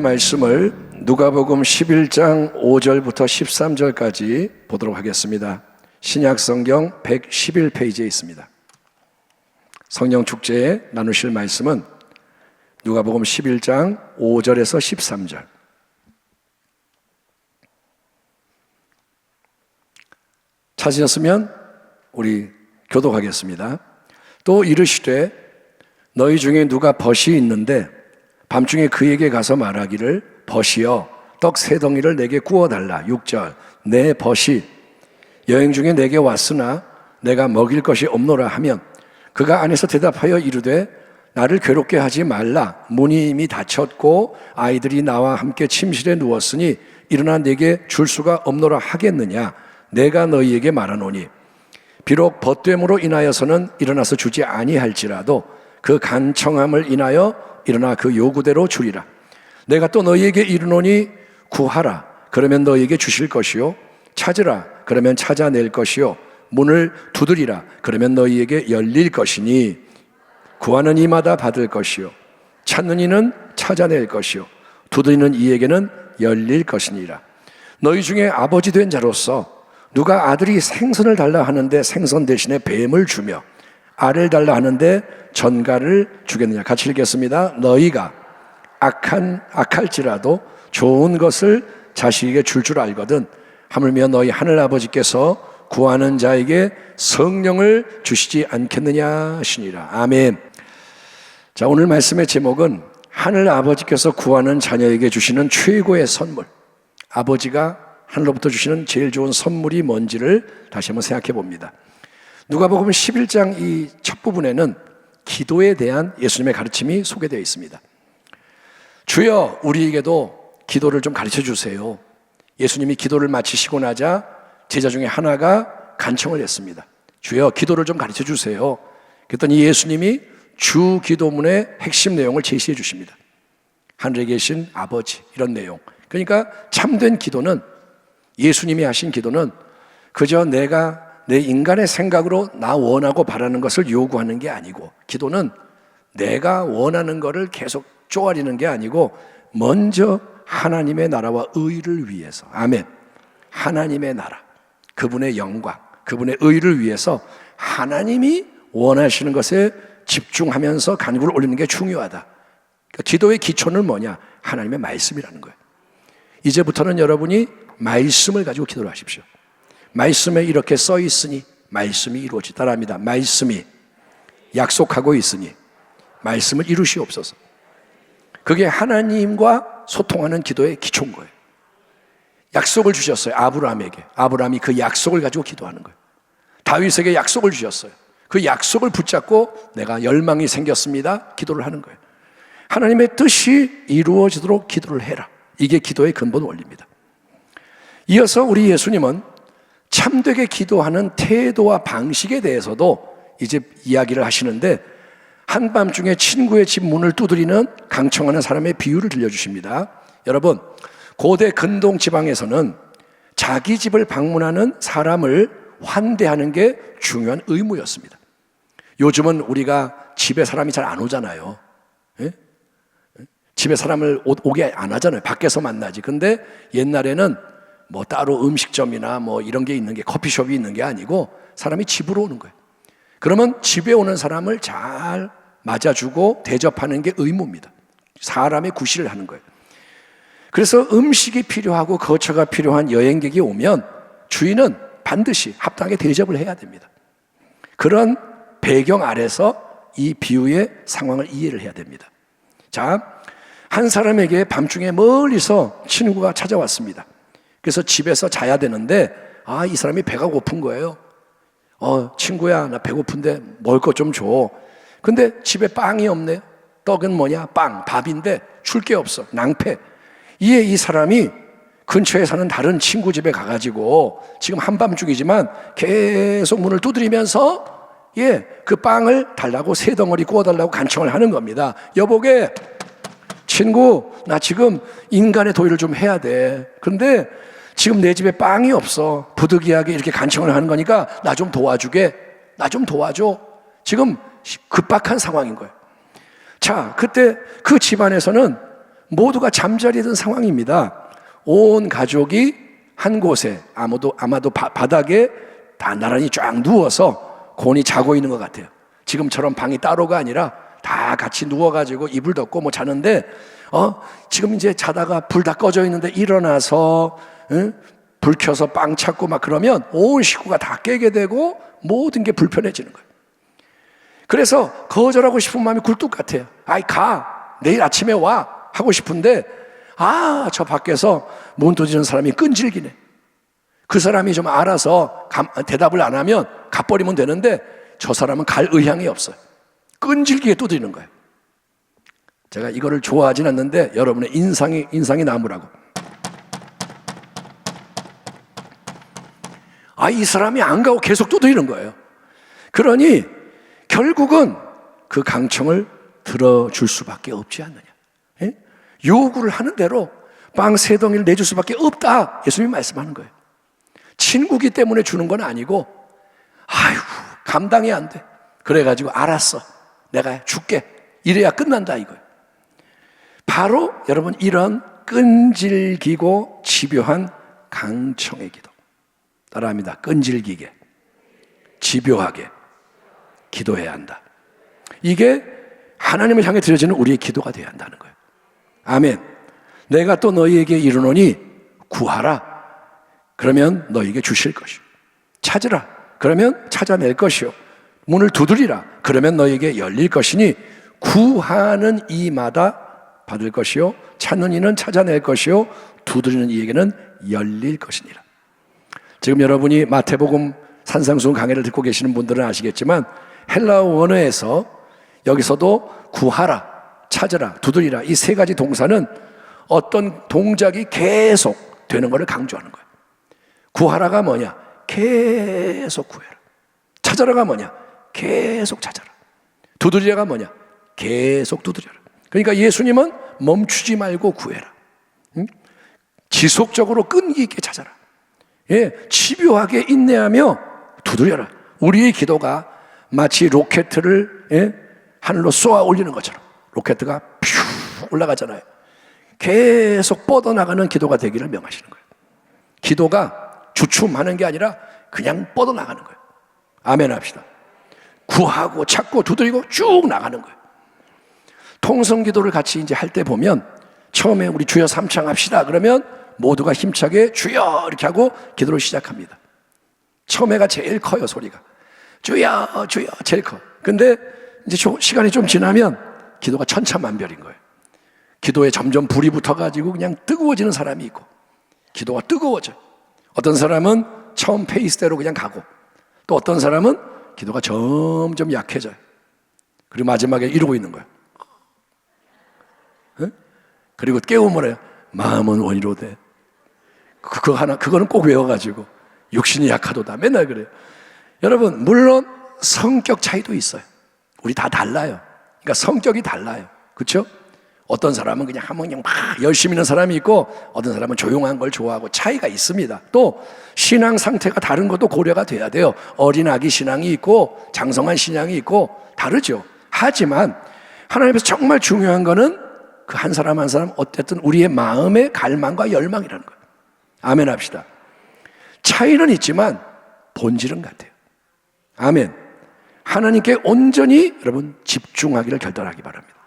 말씀을 누가복음 11장 5절부터 13절까지 보도록 하겠습니다. 신약 성경 111페이지에 있습니다. 성령 축제에 나누실 말씀은 누가복음 11장 5절에서 13절. 찾으셨으면 우리 교독하겠습니다. 또 이르시되 너희 중에 누가 벗이 있는데 밤중에 그에게 가서 말하기를 벗이여 떡 세 덩이를 내게 구워 달라. 6절. 내 벗이 여행 중에 내게 왔으나 내가 먹일 것이 없노라 하면 그가 안에서 대답하여 이르되 나를 괴롭게 하지 말라. 문이 이미 닫혔고 아이들이 나와 함께 침실에 누웠으니 일어나 내게 줄 수가 없노라 하겠느냐. 내가 너희에게 말하노니 비록 벗됨으로 인하여서는 일어나서 주지 아니할지라도 그 간청함을 인하여 일어나 그 요구대로 주리라. 내가 또 너희에게 이르노니 구하라. 그러면 너희에게 주실 것이요. 찾으라. 그러면 찾아낼 것이요. 문을 두드리라. 그러면 너희에게 열릴 것이니 구하는 이마다 받을 것이요. 찾는 이는 찾아낼 것이요. 두드리는 이에게는 열릴 것이니라. 너희 중에 아버지 된 자로서 누가 아들이 생선을 달라 하는데 생선 대신에 뱀을 주며 알을 달라 하는데 전갈을 주겠느냐. 같이 읽겠습니다. 너희가 악한, 악할지라도 좋은 것을 자식에게 줄줄 알거든. 하물며 너희 하늘 아버지께서 구하는 자에게 성령을 주시지 않겠느냐 하시니라. 아멘. 자, 오늘 말씀의 제목은 하늘 아버지께서 구하는 자녀에게 주시는 최고의 선물. 아버지가 하늘로부터 주시는 제일 좋은 선물이 뭔지를 다시 한번 생각해 봅니다. 누가복음 11장 이 첫 부분에는 기도에 대한 예수님의 가르침이 소개되어 있습니다. 주여 우리에게도 기도를 좀 가르쳐 주세요. 예수님이 기도를 마치시고 나자 제자 중에 하나가 간청을 했습니다. 주여 기도를 좀 가르쳐 주세요. 그랬더니 예수님이 주 기도문의 핵심 내용을 제시해 주십니다. 하늘에 계신 아버지 이런 내용. 그러니까 참된 기도는 예수님이 하신 기도는 그저 내가 내 인간의 생각으로 나 원하고 바라는 것을 요구하는 게 아니고 기도는 내가 원하는 것을 계속 쪼아리는 게 아니고 먼저 하나님의 나라와 의를 위해서 아멘. 하나님의 나라, 그분의 영광, 그분의 의를 위해서 하나님이 원하시는 것에 집중하면서 간구를 올리는 게 중요하다. 그러니까 기도의 기초는 뭐냐? 하나님의 말씀이라는 거예요. 이제부터는 여러분이 말씀을 가지고 기도를 하십시오. 말씀에 이렇게 써 있으니 말씀이 이루어지다랍니다. 말씀이 약속하고 있으니 말씀을 이루시옵소서. 그게 하나님과 소통하는 기도의 기초인 거예요. 약속을 주셨어요. 아브라함에게. 아브라함이 그 약속을 가지고 기도하는 거예요. 다윗에게 약속을 주셨어요. 그 약속을 붙잡고 내가 열망이 생겼습니다. 기도를 하는 거예요. 하나님의 뜻이 이루어지도록 기도를 해라. 이게 기도의 근본 원리입니다. 이어서 우리 예수님은 참되게 기도하는 태도와 방식에 대해서도 이제 이야기를 하시는데 한밤중에 친구의 집 문을 두드리는 강청하는 사람의 비유를 들려주십니다. 여러분, 고대 근동 지방에서는 자기 집을 방문하는 사람을 환대하는 게 중요한 의무였습니다. 요즘은 우리가 집에 사람이 잘 안 오잖아요. 예? 집에 사람을 오, 게 안 하잖아요. 밖에서 만나지. 근데 옛날에는 뭐 따로 음식점이나 뭐 이런 게 있는 게 커피숍이 있는 게 아니고 사람이 집으로 오는 거예요. 그러면 집에 오는 사람을 잘 맞아주고 대접하는 게 의무입니다. 사람의 구실을 하는 거예요. 그래서 음식이 필요하고 거처가 필요한 여행객이 오면 주인은 반드시 합당하게 대접을 해야 됩니다. 그런 배경 아래서 이 비유의 상황을 이해를 해야 됩니다. 자, 한 사람에게 밤중에 멀리서 친구가 찾아왔습니다. 그래서 집에서 자야 되는데, 아, 이 사람이 배가 고픈 거예요. 어, 친구야, 나 배고픈데 먹을 것좀 줘. 근데 집에 빵이 없네. 떡은 뭐냐? 빵, 밥인데 줄 게 없어. 낭패. 이에 이 사람이 근처에 사는 다른 친구 집에 가가지고 지금 한밤중이지만 계속 문을 두드리면서 예, 그 빵을 달라고 세 덩어리 구워달라고 간청을 하는 겁니다. 여보게, 친구, 나 지금 인간의 도의를 좀 해야 돼. 근데 지금 내 집에 빵이 없어. 부득이하게 이렇게 간청을 하는 거니까 나 좀 도와주게. 나 좀 도와줘. 지금 급박한 상황인 거예요. 자, 그때 그 집안에서는 모두가 잠자리에 든 상황입니다. 온 가족이 한 곳에 아무도 아마도 바, 바닥에 다 나란히 쫙 누워서 곤히 자고 있는 것 같아요. 지금처럼 방이 따로가 아니라 다 같이 누워가지고 이불 덮고 뭐 자는데 어 지금 이제 자다가 불 다 꺼져 있는데 일어나서 응? 불 켜서 빵 찾고 막 그러면 온 식구가 다 깨게 되고 모든 게 불편해지는 거예요. 그래서 거절하고 싶은 마음이 굴뚝 같아요. 아이 가 내일 아침에 와 하고 싶은데 아 저 밖에서 문 두드리는 사람이 끈질기네. 그 사람이 좀 알아서 감- 대답을 안 하면 가버리면 되는데 저 사람은 갈 의향이 없어요. 끈질기게 두드리는 거예요. 제가 이거를 좋아하진 않는데 여러분의 인상이 인상이 나무라고. 아, 이 사람이 안 가고 계속 두드리는 거예요. 그러니 결국은 그 강청을 들어줄 수밖에 없지 않느냐. 예? 요구를 하는 대로 빵 세 덩이를 내줄 수밖에 없다. 예수님이 말씀하는 거예요. 친구기 때문에 주는 건 아니고, 아이고, 감당이 안 돼. 그래가지고, 알았어. 내가 줄게. 이래야 끝난다, 이거예요. 바로 여러분, 이런 끈질기고 집요한 강청의 기도. 따라합니다. 끈질기게, 집요하게 기도해야 한다. 이게 하나님을 향해 드려지는 우리의 기도가 되어야 한다는 거예요. 아멘. 내가 또 너희에게 이르노니 구하라. 그러면 너희에게 주실 것이요. 찾으라. 그러면 찾아낼 것이요. 문을 두드리라. 그러면 너희에게 열릴 것이니 구하는 이마다 받을 것이요. 찾는 이는 찾아낼 것이요. 두드리는 이에게는 열릴 것이니라. 지금 여러분이 마태복음 산상수훈 강해를 듣고 계시는 분들은 아시겠지만 헬라어 원어에서 여기서도 구하라, 찾으라, 두드리라 이 세 가지 동사는 어떤 동작이 계속 되는 것을 강조하는 거예요. 구하라가 뭐냐? 계속 구해라. 찾아라가 뭐냐? 계속 찾아라. 두드리라가 뭐냐? 계속 두드려라. 그러니까 예수님은 멈추지 말고 구해라. 응? 지속적으로 끈기 있게 찾아라. 예, 집요하게 인내하며 두드려라. 우리의 기도가 마치 로켓을 예, 하늘로 쏘아 올리는 것처럼 로켓가 퓨 올라가잖아요. 계속 뻗어나가는 기도가 되기를 명하시는 거예요. 기도가 주춤하는 게 아니라 그냥 뻗어나가는 거예요. 아멘 합시다. 구하고 찾고 두드리고 쭉 나가는 거예요. 통성 기도를 같이 이제 할 때 보면 처음에 우리 주여 삼창 합시다. 그러면 모두가 힘차게 주여 이렇게 하고 기도를 시작합니다. 처음에가 제일 커요, 소리가. 주여, 주여, 제일 커. 근데 이제 조- 시간이 좀 지나면 기도가 천차만별인 거예요. 기도에 점점 불이 붙어가지고 그냥 뜨거워지는 사람이 있고, 기도가 뜨거워져. 어떤 사람은 처음 페이스대로 그냥 가고, 또 어떤 사람은 기도가 점점 약해져요. 그리고 마지막에 이러고 있는 거예요. 응? 그리고 깨우면 해요. 마음은 원이로 돼. 그거 하나, 그거는 꼭 외워가지고. 육신이 약하도다. 맨날 그래요. 여러분, 물론 성격 차이도 있어요. 우리 다 달라요. 그러니까 성격이 달라요. 그렇죠? 어떤 사람은 그냥 하면 그냥 막 열심히 있는 사람이 있고 어떤 사람은 조용한 걸 좋아하고 차이가 있습니다. 또 신앙 상태가 다른 것도 고려가 돼야 돼요. 어린 아기 신앙이 있고 장성한 신앙이 있고 다르죠. 하지만 하나님께서 정말 중요한 거는 그 한 사람 한 사람 어쨌든 우리의 마음의 갈망과 열망이라는 거예요. 아멘 합시다. 차이는 있지만 본질은 같아요. 아멘. 하나님께 온전히 여러분 집중하기를 결단하기 바랍니다.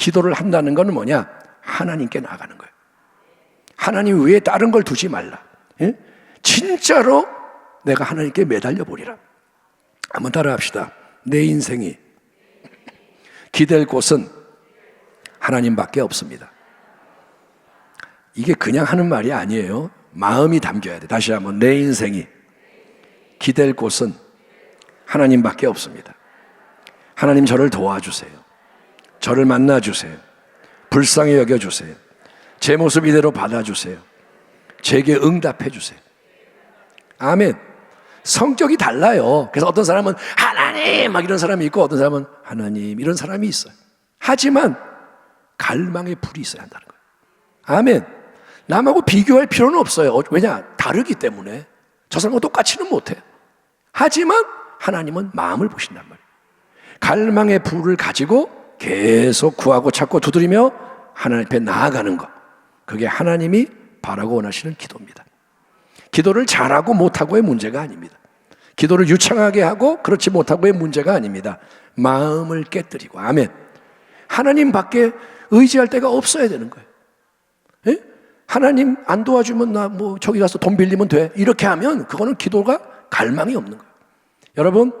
기도를 한다는 것은 뭐냐? 하나님께 나가는 거예요. 하나님 외에 다른 걸 두지 말라. 예? 진짜로 내가 하나님께 매달려 보리라. 한번 따라 합시다. 내 인생이 기댈 곳은 하나님밖에 없습니다. 이게 그냥 하는 말이 아니에요. 마음이 담겨야 돼. 다시 한번 내 인생이 기댈 곳은 하나님밖에 없습니다. 하나님 저를 도와주세요. 저를 만나주세요. 불쌍히 여겨주세요. 제 모습 이대로 받아주세요. 제게 응답해주세요. 아멘. 성격이 달라요. 그래서 어떤 사람은 하나님 막 이런 사람이 있고 어떤 사람은 하나님 이런 사람이 있어요. 하지만 갈망의 불이 있어야 한다는 거예요. 아멘. 남하고 비교할 필요는 없어요. 어, 왜냐? 다르기 때문에. 저 사람과 똑같이는 못해. 하지만 하나님은 마음을 보신단 말이에요. 갈망의 불을 가지고 계속 구하고 찾고 두드리며 하나님 앞에 나아가는 것. 그게 하나님이 바라고 원하시는 기도입니다. 기도를 잘하고 못하고의 문제가 아닙니다. 기도를 유창하게 하고 그렇지 못하고의 문제가 아닙니다. 마음을 깨뜨리고 아멘. 하나님 밖에 의지할 데가 없어야 되는 거예요. 예? 하나님 안 도와주면 나 뭐 저기 가서 돈 빌리면 돼. 이렇게 하면 그거는 기도가 갈망이 없는 거예요. 여러분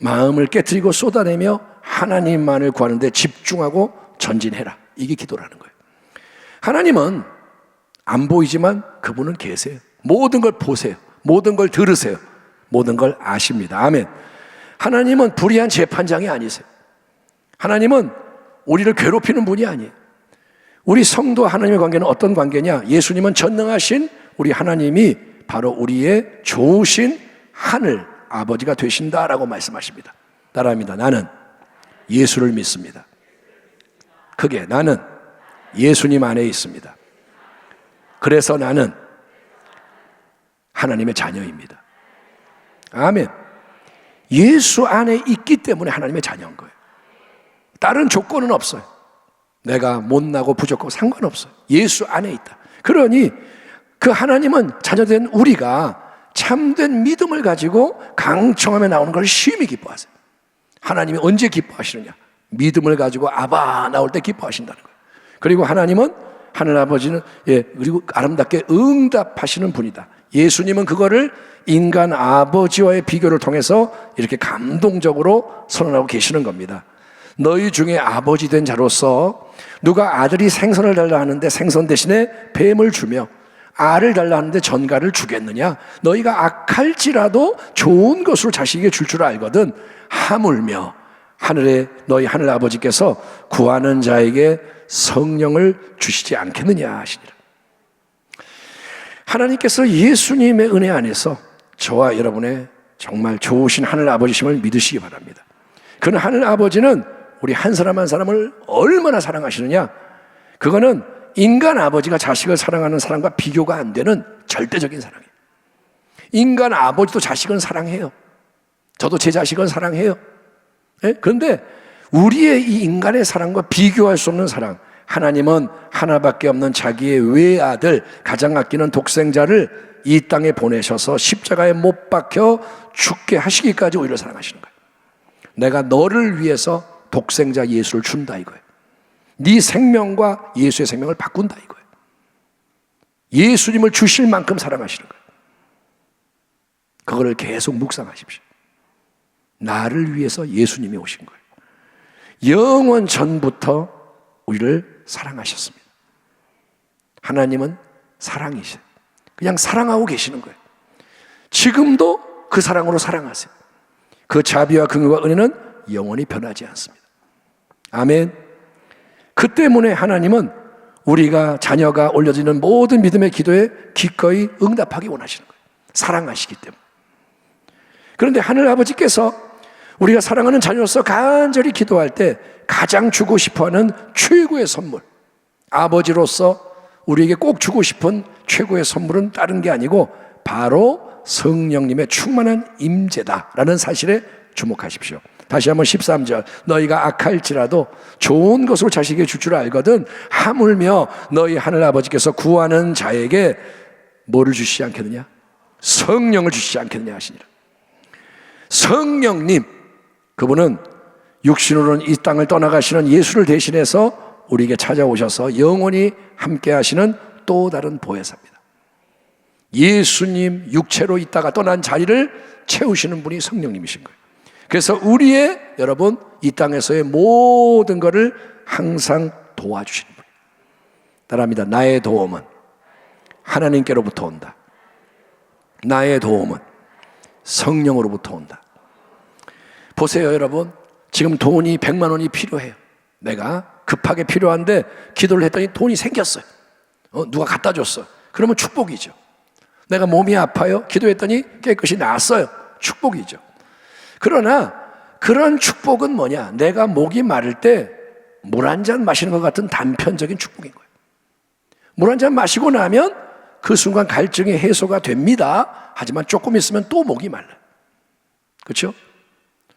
마음을 깨뜨리고 쏟아내며 하나님만을 구하는데 집중하고 전진해라. 이게 기도라는 거예요. 하나님은 안 보이지만 그분은 계세요. 모든 걸 보세요. 모든 걸 들으세요. 모든 걸 아십니다. 아멘. 하나님은 불의한 재판장이 아니세요. 하나님은 우리를 괴롭히는 분이 아니에요. 우리 성도와 하나님의 관계는 어떤 관계냐? 예수님은 전능하신 우리 하나님이 바로 우리의 좋으신 하늘 아버지가 되신다라고 말씀하십니다. 따라합니다. 나는 예수를 믿습니다. 그게 나는 예수님 안에 있습니다. 그래서 나는 하나님의 자녀입니다. 아멘. 예수 안에 있기 때문에 하나님의 자녀인 거예요. 다른 조건은 없어요. 내가 못나고 부족하고 상관없어요. 예수 안에 있다. 그러니 그 하나님은 자녀된 우리가 참된 믿음을 가지고 강청함에 나오는 걸 심히 기뻐하세요. 하나님이 언제 기뻐하시느냐? 믿음을 가지고 아바 나올 때 기뻐하신다는 거예요. 그리고 하나님은 하늘 아버지는 예 그리고 아름답게 응답하시는 분이다. 예수님은 그거를 인간 아버지와의 비교를 통해서 이렇게 감동적으로 선언하고 계시는 겁니다. 너희 중에 아버지 된 자로서 누가 아들이 생선을 달라 하는데 생선 대신에 뱀을 주며 알을 달라 하는데 전갈을 주겠느냐? 너희가 악할지라도 좋은 것으로 자식에게 줄 줄 알거든 하물며 하늘에 너희 하늘 아버지께서 구하는 자에게 성령을 주시지 않겠느냐 하시니라. 하나님께서 예수님의 은혜 안에서 저와 여러분의 정말 좋으신 하늘 아버지심을 믿으시기 바랍니다. 그는 하늘 아버지는 우리 한 사람 한 사람을 얼마나 사랑하시느냐? 그거는 인간 아버지가 자식을 사랑하는 사랑과 비교가 안 되는 절대적인 사랑이에요. 인간 아버지도 자식은 사랑해요. 저도 제 자식은 사랑해요. 예? 그런데 우리의 이 인간의 사랑과 비교할 수 없는 사랑, 하나님은 하나밖에 없는 자기의 외아들, 가장 아끼는 독생자를 이 땅에 보내셔서 십자가에 못 박혀 죽게 하시기까지 오히려 사랑하시는 거예요. 내가 너를 위해서 독생자 예수를 준다 이거예요. 네 생명과 예수의 생명을 바꾼다 이거예요. 예수님을 주실 만큼 사랑하시는 거예요. 그거를 계속 묵상하십시오. 나를 위해서 예수님이 오신 거예요. 영원 전부터 우리를 사랑하셨습니다. 하나님은 사랑이세요. 그냥 사랑하고 계시는 거예요. 지금도 그 사랑으로 사랑하세요. 그 자비와 긍휼과 은혜는 영원히 변하지 않습니다. 아멘. 그 때문에 하나님은 우리가 자녀가 올려지는 모든 믿음의 기도에 기꺼이 응답하기 원하시는 거예요. 사랑하시기 때문에. 그런데 하늘 아버지께서 우리가 사랑하는 자녀로서 간절히 기도할 때 가장 주고 싶어 하는 최고의 선물. 아버지로서 우리에게 꼭 주고 싶은 최고의 선물은 다른 게 아니고 바로 성령님의 충만한 임재다라는 사실에 주목하십시오. 다시 한번 13절 너희가 악할지라도 좋은 것으로 자식에게 줄 줄 알거든 하물며 너희 하늘 아버지께서 구하는 자에게 뭐를 주시지 않겠느냐? 성령을 주시지 않겠느냐 하시니라. 성령님 그분은 육신으로는 이 땅을 떠나가시는 예수를 대신해서 우리에게 찾아오셔서 영원히 함께 하시는 또 다른 보혜사입니다. 예수님 육체로 있다가 떠난 자리를 채우시는 분이 성령님이신 거예요. 그래서 우리의 여러분 이 땅에서의 모든 것을 항상 도와주시는 분. 따라합니다. 나의 도움은 하나님께로부터 온다. 나의 도움은 성령으로부터 온다. 보세요, 여러분. 지금 돈이 100만 원이 필요해요. 내가 급하게 필요한데 기도를 했더니 돈이 생겼어요. 어, 누가 갖다 줬어. 그러면 축복이죠. 내가 몸이 아파요. 기도했더니 깨끗이 나았어요. 축복이죠. 그러나 그런 축복은 뭐냐? 내가 목이 마를 때 물 한 잔 마시는 것 같은 단편적인 축복인 거예요. 물 한 잔 마시고 나면 그 순간 갈증이 해소가 됩니다. 하지만 조금 있으면 또 목이 말라요. 그렇죠?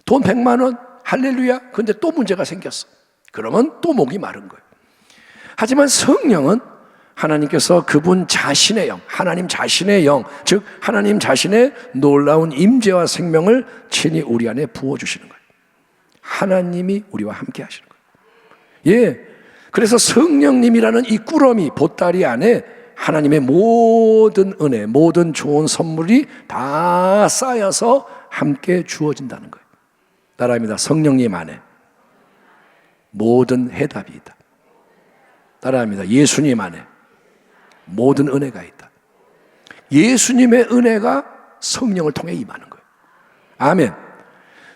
돈 100만 원 할렐루야. 근데 또 문제가 생겼어. 그러면 또 목이 마른 거예요. 하지만 성령은 하나님께서 그분 자신의 영, 하나님 자신의 영, 즉 하나님 자신의 놀라운 임재와 생명을 친히 우리 안에 부어 주시는 거예요. 하나님이 우리와 함께 하시는 거예요. 예. 그래서 성령님이라는 이 꾸러미 보따리 안에 하나님의 모든 은혜, 모든 좋은 선물이 다 쌓여서 함께 주어진다는 거예요. 따라합니다. 성령님 안에 모든 해답이 있다. 따라합니다. 예수님 안에 모든 은혜가 있다. 예수님의 은혜가 성령을 통해 임하는 거예요. 아멘.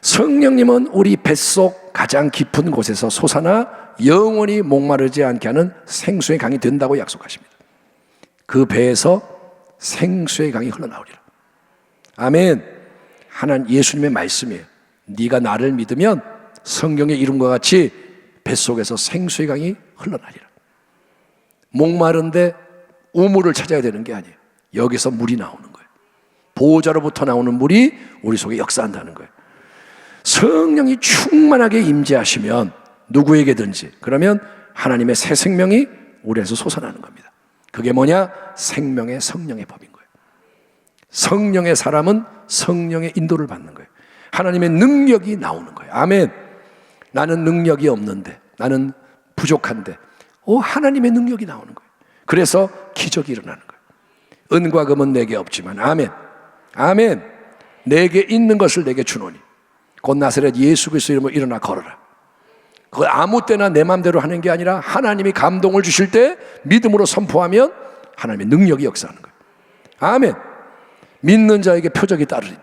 성령님은 우리 뱃속 가장 깊은 곳에서 솟아나 영원히 목마르지 않게 하는 생수의 강이 된다고 약속하십니다. 그 배에서 생수의 강이 흘러나오리라. 아멘. 하나님 예수님의 말씀이에요. 네가 나를 믿으면 성경의 이름과 같이 뱃속에서 생수의 강이 흘러나리라. 목마른데 우물을 찾아야 되는 게 아니에요. 여기서 물이 나오는 거예요. 보호자로부터 나오는 물이 우리 속에 역사한다는 거예요. 성령이 충만하게 임재하시면 누구에게든지 그러면 하나님의 새 생명이 우리에서 솟아나는 겁니다. 그게 뭐냐? 생명의 성령의 법인 거예요. 성령의 사람은 성령의 인도를 받는 거예요. 하나님의 능력이 나오는 거예요. 아멘. 나는 능력이 없는데, 나는 부족한데, 오, 하나님의 능력이 나오는 거예요. 그래서 기적이 일어나는 거예요. 은과 금은 내게 없지만, 아멘. 아멘. 내게 있는 것을 내게 주노니. 곧 나사렛 예수 그리스도 이름으로 일어나 걸어라. 그걸 아무 때나 내 마음대로 하는 게 아니라 하나님이 감동을 주실 때 믿음으로 선포하면 하나님의 능력이 역사하는 거예요. 아멘. 믿는 자에게 표적이 따르리니.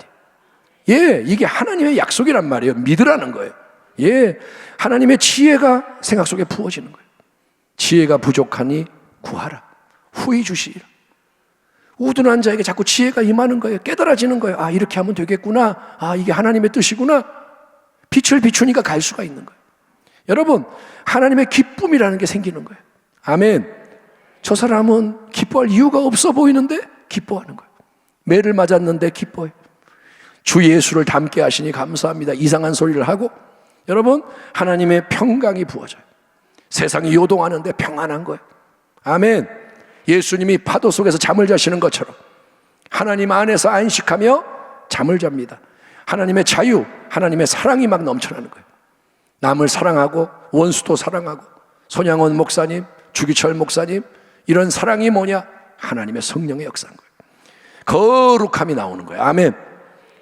예, 이게 하나님의 약속이란 말이에요. 믿으라는 거예요. 예, 하나님의 지혜가 생각 속에 부어지는 거예요. 지혜가 부족하니 구하라. 후히 주시리라. 우둔한 자에게 자꾸 지혜가 임하는 거예요. 깨달아지는 거예요. 아, 이렇게 하면 되겠구나. 아, 이게 하나님의 뜻이구나. 빛을 비추니까 갈 수가 있는 거예요. 여러분, 하나님의 기쁨이라는 게 생기는 거예요. 아멘. 저 사람은 기뻐할 이유가 없어 보이는데 기뻐하는 거예요. 매를 맞았는데 기뻐해요. 주 예수를 닮게 하시니 감사합니다. 이상한 소리를 하고 여러분, 하나님의 평강이 부어져요. 세상이 요동하는데 평안한 거예요. 아멘. 예수님이 파도 속에서 잠을 자시는 것처럼 하나님 안에서 안식하며 잠을 잡니다. 하나님의 자유, 하나님의 사랑이 막 넘쳐나는 거예요. 남을 사랑하고 원수도 사랑하고 손양원 목사님, 주기철 목사님 이런 사랑이 뭐냐? 하나님의 성령의 역사인 거예요. 거룩함이 나오는 거예요. 아멘.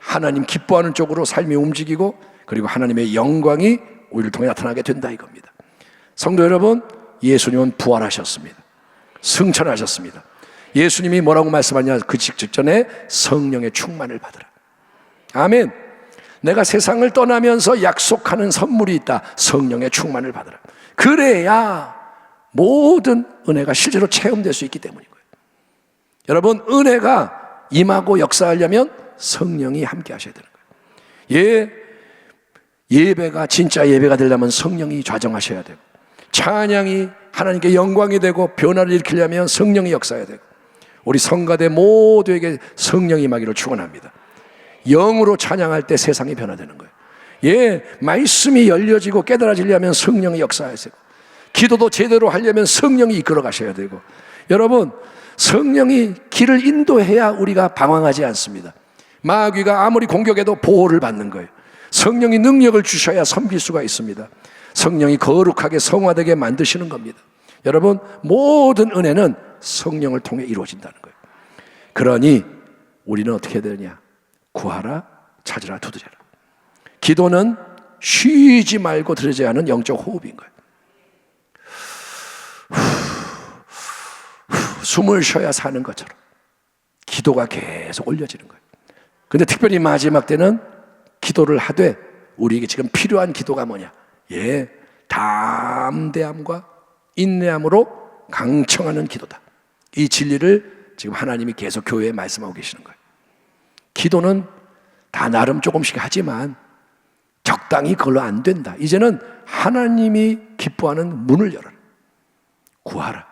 하나님 기뻐하는 쪽으로 삶이 움직이고 그리고 하나님의 영광이 우리를 통해 나타나게 된다 이겁니다. 성도 여러분, 예수님은 부활하셨습니다. 승천하셨습니다. 예수님이 뭐라고 말씀하냐? 그 직전에 성령의 충만을 받으라. 아멘. 내가 세상을 떠나면서 약속하는 선물이 있다. 성령의 충만을 받으라. 그래야 모든 은혜가 실제로 체험될 수 있기 때문인 거예요. 여러분, 은혜가 임하고 역사하려면 성령이 함께 하셔야 되는 거예요. 예, 예배가 진짜 예배가 되려면 성령이 좌정하셔야 되고, 찬양이 하나님께 영광이 되고 변화를 일으키려면 성령이 역사해야 되고, 우리 성가대 모두에게 성령이 임하기를 축원합니다. 영으로 찬양할 때 세상이 변화되는 거예요. 예, 말씀이 열려지고 깨달아지려면 성령이 역사해야 되고, 기도도 제대로 하려면 성령이 이끌어 가셔야 되고, 여러분, 성령이 길을 인도해야 우리가 방황하지 않습니다. 마귀가 아무리 공격해도 보호를 받는 거예요. 성령이 능력을 주셔야 섬길 수가 있습니다. 성령이 거룩하게 성화되게 만드시는 겁니다. 여러분, 모든 은혜는 성령을 통해 이루어진다는 거예요. 그러니 우리는 어떻게 되느냐? 구하라, 찾으라, 두드려라. 기도는 쉬지 말고 들어야 하는 영적 호흡인 거예요. 숨을 쉬어야 사는 것처럼 기도가 계속 올려지는 거예요. 근데 특별히 마지막 때는 기도를 하되 우리에게 지금 필요한 기도가 뭐냐? 예, 담대함과 인내함으로 강청하는 기도다. 이 진리를 지금 하나님이 계속 교회에 말씀하고 계시는 거예요. 기도는 다 나름 조금씩 하지만 적당히 그걸로 안 된다. 이제는 하나님이 기뻐하는 문을 열어라. 구하라.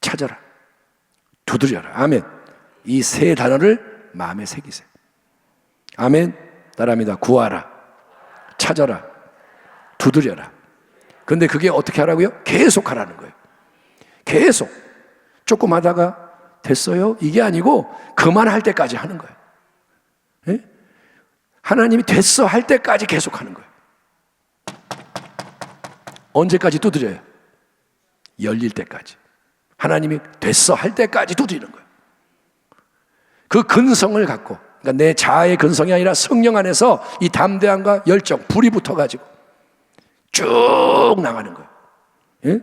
찾아라. 두드려라. 아멘. 이 세 단어를 마음에 새기세요. 아멘. 따라합니다. 구하라. 찾아라. 두드려라. 근데 그게 어떻게 하라고요? 계속 하라는 거예요. 계속. 조금 하다가 됐어요? 이게 아니고 그만할 때까지 하는 거예요. 예? 하나님이 됐어 할 때까지 계속 하는 거예요. 언제까지 두드려요? 열릴 때까지. 하나님이 됐어 할 때까지 두드리는 거예요. 그 근성을 갖고, 그러니까 내 자아의 근성이 아니라 성령 안에서 이 담대함과 열정, 불이 붙어가지고 쭉 나가는 거예요. 예?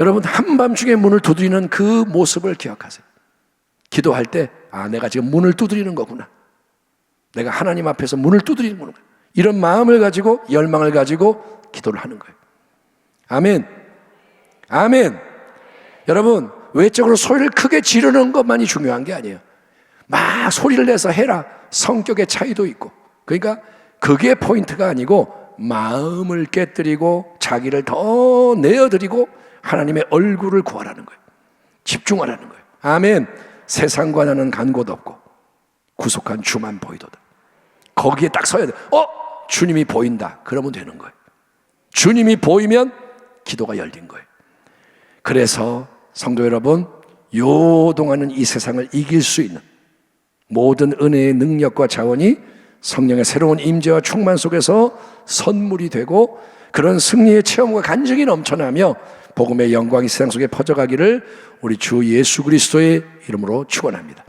여러분, 한밤중에 문을 두드리는 그 모습을 기억하세요. 기도할 때, 아, 내가 지금 문을 두드리는 거구나. 내가 하나님 앞에서 문을 두드리는 거구나. 이런 마음을 가지고, 열망을 가지고 기도를 하는 거예요. 아멘. 아멘. 여러분, 외적으로 소리를 크게 지르는 것만이 중요한 게 아니에요. 막 소리를 내서 해라. 성격의 차이도 있고. 그러니까 그게 포인트가 아니고 마음을 깨뜨리고 자기를 더 내어드리고 하나님의 얼굴을 구하라는 거예요. 집중하라는 거예요. 아멘. 세상과 나는 간곳 없고 구속한 주만 보이도다. 거기에 딱 서야 돼. 어? 주님이 보인다. 그러면 되는 거예요. 주님이 보이면 기도가 열린 거예요. 그래서 성도 여러분, 요 동안은 이 세상을 이길 수 있는 모든 은혜의 능력과 자원이 성령의 새로운 임재와 충만 속에서 선물이 되고 그런 승리의 체험과 간증이 넘쳐나며 복음의 영광이 세상 속에 퍼져가기를 우리 주 예수 그리스도의 이름으로 축원합니다.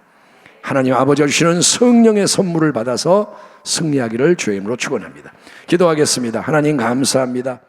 하나님 아버지가 주시는 성령의 선물을 받아서 승리하기를 주의 이름으로 축원합니다. 기도하겠습니다. 하나님 감사합니다.